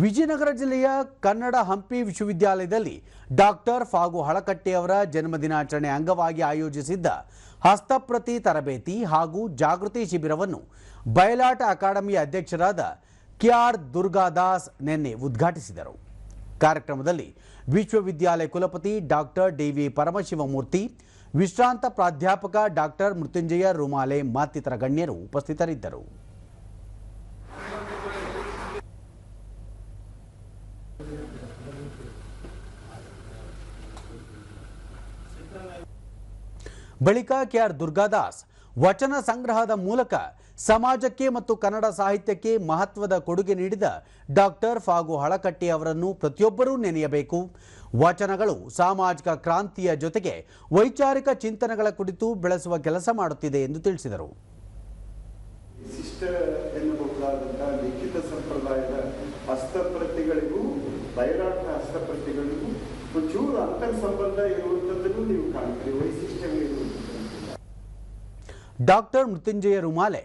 ವಿಜಯನಗರ ಜಿಲ್ಲೆಯ ಕನ್ನಡ ಹಂಪಿ ವಿಶ್ವವಿದ್ಯಾಲಯದಲ್ಲಿ doctor fog ಹಳಕಟ್ಟಿಯವರ ಜನ್ಮದಿನಾಚರಣೆ ಅಂಗವಾಗಿ ಆಯೋಜಿಸಿದ್ದ ಹಸ್ತಪ್ರತಿ ತರಬೇತಿ ಹಾಗೂ ಜಾಗೃತಿ ಶಿಬಿರವನ್ನು ಬಯಲಾಟ ಅಕಾಡೆಮಿಯ ಅಧ್ಯಕ್ಷರಾದ ಕೆಆರ್ ದುರ್ಗಾದಾಸ್ ನಿನ್ನೆ ಉದ್ಘಾಟಿಸಿದರು. ಕಾರ್ಯಕ್ರಮದಲ್ಲಿ ವಿಶ್ವವಿದ್ಯಾಲಯ ಕುಲಪತಿ ಡಾಕ್ಟರ್ ಡಿವಿ ಪರಮಶಿವಮೂರ್ತಿ, ವಿಶ್ರಾಂತ ಪ್ರಾಧ್ಯಾಪಕ ಡಾಕ್ಟರ್ ಮೃತ್ಯುಂಜಯ ರುಮಾಲೆ, ಮತ್ತಿತರ ಗಣ್ಯರು ಉಪಸ್ಥಿತರಿದ್ದರು. ಬಳಿಕ ಕೆಆರ್ ದುರ್ಗಾದಾಸ್, ವಚನ ಸಂಗ್ರಹದ ಮೂಲಕ ಸಮಾಜಕ್ಕೆ ಮತ್ತು ಕನ್ನಡ ಸಾಹಿತ್ಯಕ್ಕೆ ಮಹತ್ವದ ಕೊಡುಗೆ ನೀಡಿದ ಡಾಕ್ಟರ್ ಫಾಗು ಹಳಕಟ್ಟಿ ಅವರನ್ನು ಪ್ರತಿಯೊಬ್ಬರೂ ನೆನೆಯಬೇಕು. ವಚನಗಳು ಸಾಮಾಜಿಕ ಕ್ರಾಂತಿಯ ಜೊತೆಗೆ ವೈಚಾರಿಕ ಚಿಂತನೆಗಳ ಕುರಿತು ಬೆಳೆಸುವ ಕೆಲಸ ಮಾಡುತ್ತಿದೆ ಎಂದು ತಿಳಿಸಿದರು. ಹಸ್ತಪ್ರತಿಗಳಿಗೂ ಬಯಲಾಟ ಹಸ್ತಪ್ರತಿಗಳಿಗೂ ಒಂಚೂರು ಅಂತರ್ ಸಂಬಂಧ ಇರುವಂಥದ್ದನ್ನು ನೀವು ಕಾಣ್ತೀರಿ ವೈಶಿಷ್ಟ್ಯಗಳಿರುವಂಥದ್ದು doctor Mrityunjaya Rumale,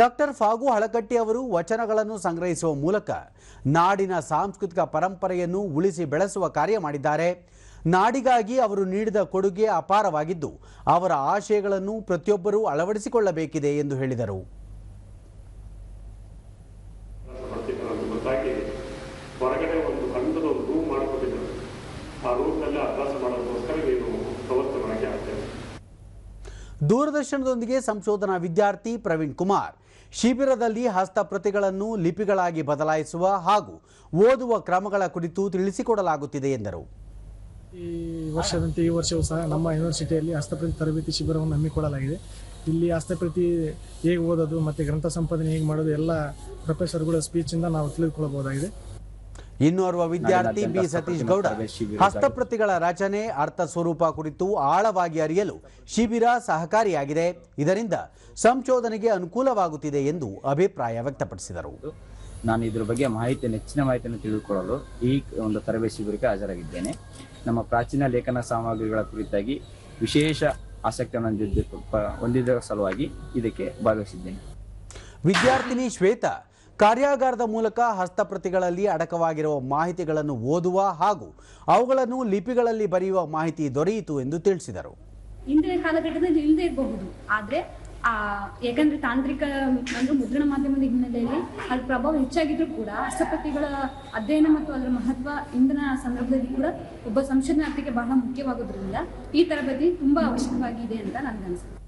doctor fog Halakatti ಅವರು ವಚನಗಳನ್ನು ಸಂಗ್ರಹಿಸುವ ಮೂಲಕ ನಾಡಿನ ಸಾಂಸ್ಕೃತಿಕ ಪರಂಪರೆಯನ್ನು ಉಳಿಸಿ ಬೆಳೆಸುವ ಕಾರ್ಯ ಮಾಡಿದ್ದಾರೆ. ನಾಡಿಗಾಗಿ ಅವರು ನೀಡಿದ ಕೊಡುಗೆ ಅಪಾರವಾಗಿದ್ದು, ಅವರ ಆಶಯಗಳನ್ನು ಪ್ರತಿಯೊಬ್ಬರೂ ಅಳವಡಿಸಿಕೊಳ್ಳಬೇಕಿದೆ ಎಂದು ಹೇಳಿದರು. ದೂರದರ್ಶನದೊಂದಿಗೆ ಸಂಶೋಧನಾ ವಿದ್ಯಾರ್ಥಿ ಪ್ರವೀಣ್ ಕುಮಾರ್. ಶಿಬಿರದಲ್ಲಿ ಹಸ್ತಪ್ರತಿಗಳನ್ನು ಲಿಪಿಗಳಾಗಿ ಬದಲಾಯಿಸುವ ಹಾಗೂ ಓದುವ ಕ್ರಮಗಳ ಕುರಿತು ತಿಳಿಸಿಕೊಡಲಾಗುತ್ತಿದೆ ಎಂದರು. ಈ ವರ್ಷದಂತೆ ಈ ವರ್ಷವೂ ಸಹ ನಮ್ಮ ಯೂನಿವರ್ಸಿಟಿಯಲ್ಲಿ ಹಸ್ತಪ್ರತಿ ತರಬೇತಿ ಶಿಬಿರವನ್ನು ಹಮ್ಮಿಕೊಳ್ಳಲಾಗಿದೆ. ಇಲ್ಲಿ ಹಸ್ತಪ್ರತಿ ಹೇಗೆ ಓದೋದು ಮತ್ತು ಗ್ರಂಥ ಸಂಪಾದನೆ ಹೇಗೆ ಮಾಡೋದು ಎಲ್ಲ ಪ್ರೊಫೆಸರ್ಗಳ ಸ್ಪೀಚಿಂದ ನಾವು ತಿಳಿದುಕೊಳ್ಳಬಹುದಾಗಿದೆ. ಇನ್ನೋರ್ವ ವಿದ್ಯಾರ್ಥಿ ಬಿ ಸತೀಶ್ ಗೌಡ. ಹಸ್ತಪ್ರತಿಗಳ ರಚನೆ ಅರ್ಥ ಸ್ವರೂಪ ಕುರಿತು ಆಳವಾಗಿ ಅರಿಯಲು ಶಿಬಿರ ಸಹಕಾರಿಯಾಗಿದೆ. ಇದರಿಂದ ಸಂಶೋಧನೆಗೆ ಅನುಕೂಲವಾಗುತ್ತಿದೆ ಎಂದು ಅಭಿಪ್ರಾಯ ವ್ಯಕ್ತಪಡಿಸಿದರು. ನಾನು ಇದರ ಬಗ್ಗೆ ಮಾಹಿತಿ ಹೆಚ್ಚಿನ ಮಾಹಿತಿಯನ್ನು ತಿಳಿದುಕೊಳ್ಳಲು ಈ ಒಂದು ತರಬೇತಿ ಶಿಬಿರಕ್ಕೆ ಹಾಜರಾಗಿದ್ದೇನೆ. ನಮ್ಮ ಪ್ರಾಚೀನ ಲೇಖನ ಸಾಮಗ್ರಿಗಳ ಕುರಿತಾಗಿ ವಿಶೇಷ ಆಸಕ್ತಿಯನ್ನು ಹೊಂದಿದ್ದ ಸಲುವಾಗಿ ಇದಕ್ಕೆ ಭಾಗವಹಿಸಿದ್ದೇನೆ. ವಿದ್ಯಾರ್ಥಿನಿ ಶ್ವೇತಾ ಕಾರ್ಯಾಗಾರದ ಮೂಲಕ ಹಸ್ತಪ್ರತಿಗಳಲ್ಲಿ ಅಡಕವಾಗಿರುವ ಮಾಹಿತಿಗಳನ್ನು ಓದುವ ಹಾಗೂ ಅವುಗಳನ್ನು ಲಿಪಿಗಳಲ್ಲಿ ಬರೆಯುವ ಮಾಹಿತಿ ದೊರೆಯಿತು ಎಂದು ತಿಳಿಸಿದರು. ಇಂದಿನ ಕಾಲಘಟ್ಟದಲ್ಲಿ ಇಲ್ಲದೆ ಇರಬಹುದು. ಆದ್ರೆ, ಆ ಯಾಕಂದ್ರೆ ತಾಂತ್ರಿಕ ಅಂದ್ರೆ ಮುದ್ರಣ ಮಾಧ್ಯಮದ ಹಿನ್ನೆಲೆಯಲ್ಲಿ ಅದ್ರ ಪ್ರಭಾವ ಹೆಚ್ಚಾಗಿದ್ರು ಕೂಡ ಹಸ್ತಪ್ರತಿಗಳ ಅಧ್ಯಯನ ಮತ್ತು ಅದರ ಮಹತ್ವ ಇಂದಿನ ಸಂದರ್ಭದಲ್ಲಿ ಕೂಡ ಒಬ್ಬ ಸಂಶೋಧನಾರ್ಥಿಗೆ ಬಹಳ ಮುಖ್ಯವಾಗೋದ್ರಿಂದ ಈ ತರಬೇತಿ ತುಂಬಾ ಅವಶ್ಯಕವಾಗಿದೆ ಅಂತ ನನ್ಗನ್ಸುತ್ತೆ.